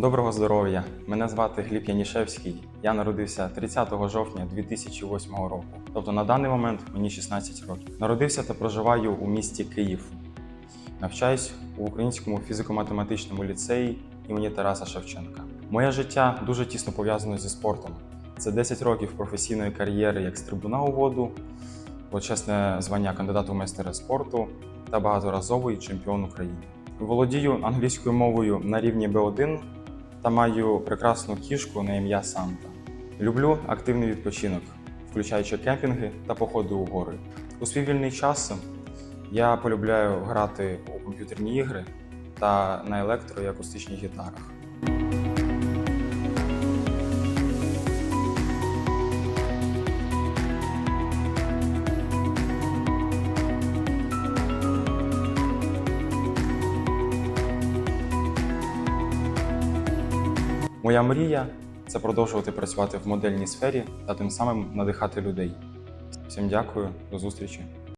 Доброго здоров'я! Мене звати Гліб Янішевський. Я народився 30 жовтня 2008 року. Тобто на даний момент мені 16 років. Народився та проживаю у місті Київ. Навчаюсь у Українському фізико-математичному ліцеї імені Тараса Шевченка. Моє життя дуже тісно пов'язано зі спортом. Це 10 років професійної кар'єри як стрибуна у воду, почесне звання кандидата у майстера спорту та багаторазовий чемпіон України. Володію англійською мовою на рівні B1 та маю прекрасну кішку на ім'я Санта. Люблю активний відпочинок, включаючи кемпінги та походи у гори. У свій вільний час я полюбляю грати у комп'ютерні ігри та на електро і акустичних гітарах. Моя мрія це продовжувати працювати в модельній сфері та тим самим надихати людей. Всім дякую, до зустрічі.